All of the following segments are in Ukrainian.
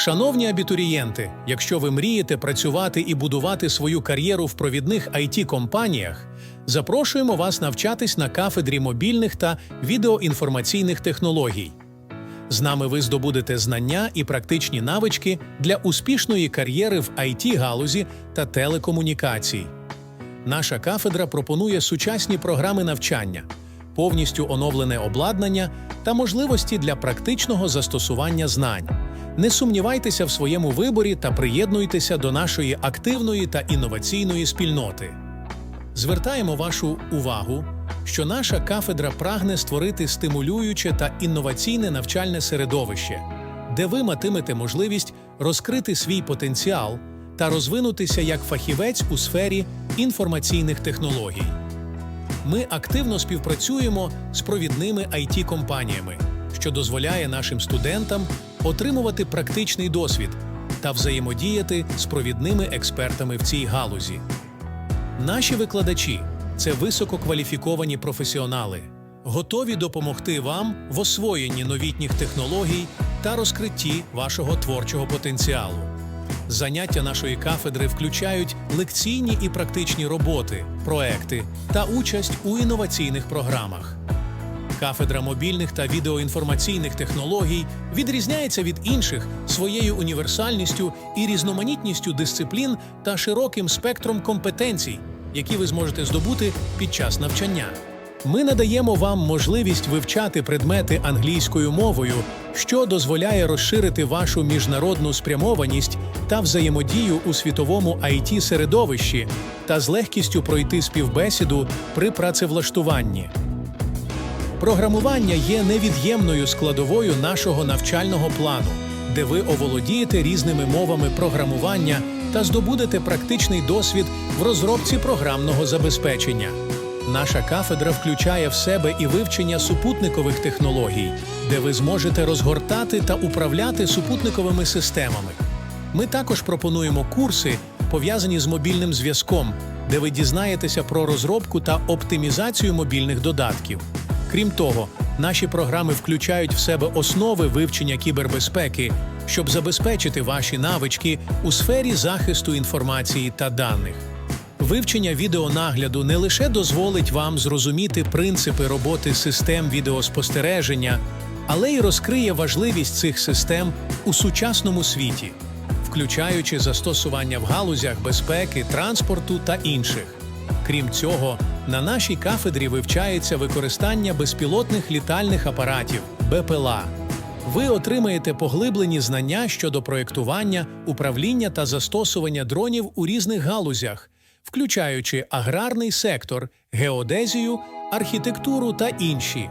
Шановні абітурієнти, якщо ви мрієте працювати і будувати свою кар'єру в провідних it компаніях запрошуємо вас навчатись на кафедрі мобільних та відеоінформаційних технологій. З нами ви здобудете знання і практичні навички для успішної кар'єри в it галузі та телекомунікацій. Наша кафедра пропонує сучасні програми навчання, повністю оновлене обладнання та можливості для практичного застосування знань. Не сумнівайтеся в своєму виборі та приєднуйтеся до нашої активної та інноваційної спільноти. Звертаємо вашу увагу, що наша кафедра прагне створити стимулююче та інноваційне навчальне середовище, де ви матимете можливість розкрити свій потенціал та розвинутися як фахівець у сфері інформаційних технологій. Ми активно співпрацюємо з провідними it компаніями що дозволяє нашим студентам отримувати практичний досвід та взаємодіяти з провідними експертами в цій галузі. Наші викладачі це висококваліфіковані професіонали, готові допомогти вам в освоєнні новітніх технологій та розкритті вашого творчого потенціалу. Заняття нашої кафедри включають лекційні і практичні роботи, проекти та участь у інноваційних програмах. Кафедра мобільних та відеоінформаційних технологій відрізняється від інших своєю універсальністю і різноманітністю дисциплін та широким спектром компетенцій, які ви зможете здобути під час навчання. Ми надаємо вам можливість вивчати предмети англійською мовою, що дозволяє розширити вашу міжнародну спрямованість та взаємодію у світовому it середовищі та з легкістю пройти співбесіду при працевлаштуванні. Програмування є невід'ємною складовою нашого навчального плану, де ви оволодієте різними мовами програмування та здобудете практичний досвід в розробці програмного забезпечення. Наша кафедра включає в себе і вивчення супутникових технологій, де ви зможете розгортати та управляти супутниковими системами. Ми також пропонуємо курси, пов'язані з мобільним зв'язком, де ви дізнаєтеся про розробку та оптимізацію мобільних додатків. Крім того, наші програми включають в себе основи вивчення кібербезпеки, щоб забезпечити ваші навички у сфері захисту інформації та даних. Вивчення відеонагляду не лише дозволить вам зрозуміти принципи роботи систем відеоспостереження, але й розкриє важливість цих систем у сучасному світі, включаючи застосування в галузях безпеки, транспорту та інших. Крім цього, на нашій кафедрі вивчається використання безпілотних літальних апаратів БПЛА. Ви отримаєте поглиблені знання щодо проєктування, управління та застосування дронів у різних галузях, включаючи аграрний сектор, геодезію, архітектуру та інші.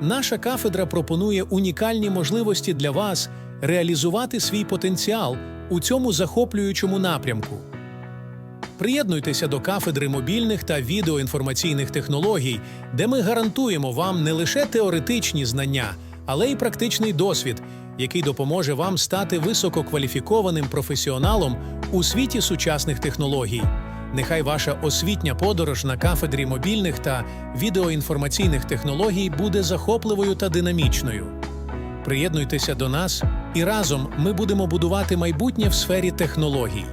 Наша кафедра пропонує унікальні можливості для вас реалізувати свій потенціал у цьому захоплюючому напрямку. Приєднуйтеся до кафедри мобільних та відеоінформаційних технологій, де ми гарантуємо вам не лише теоретичні знання, але й практичний досвід, який допоможе вам стати висококваліфікованим професіоналом у світі сучасних технологій. Нехай ваша освітня подорож на кафедрі мобільних та відеоінформаційних технологій буде захопливою та динамічною. Приєднуйтеся до нас, і разом ми будемо будувати майбутнє в сфері технологій.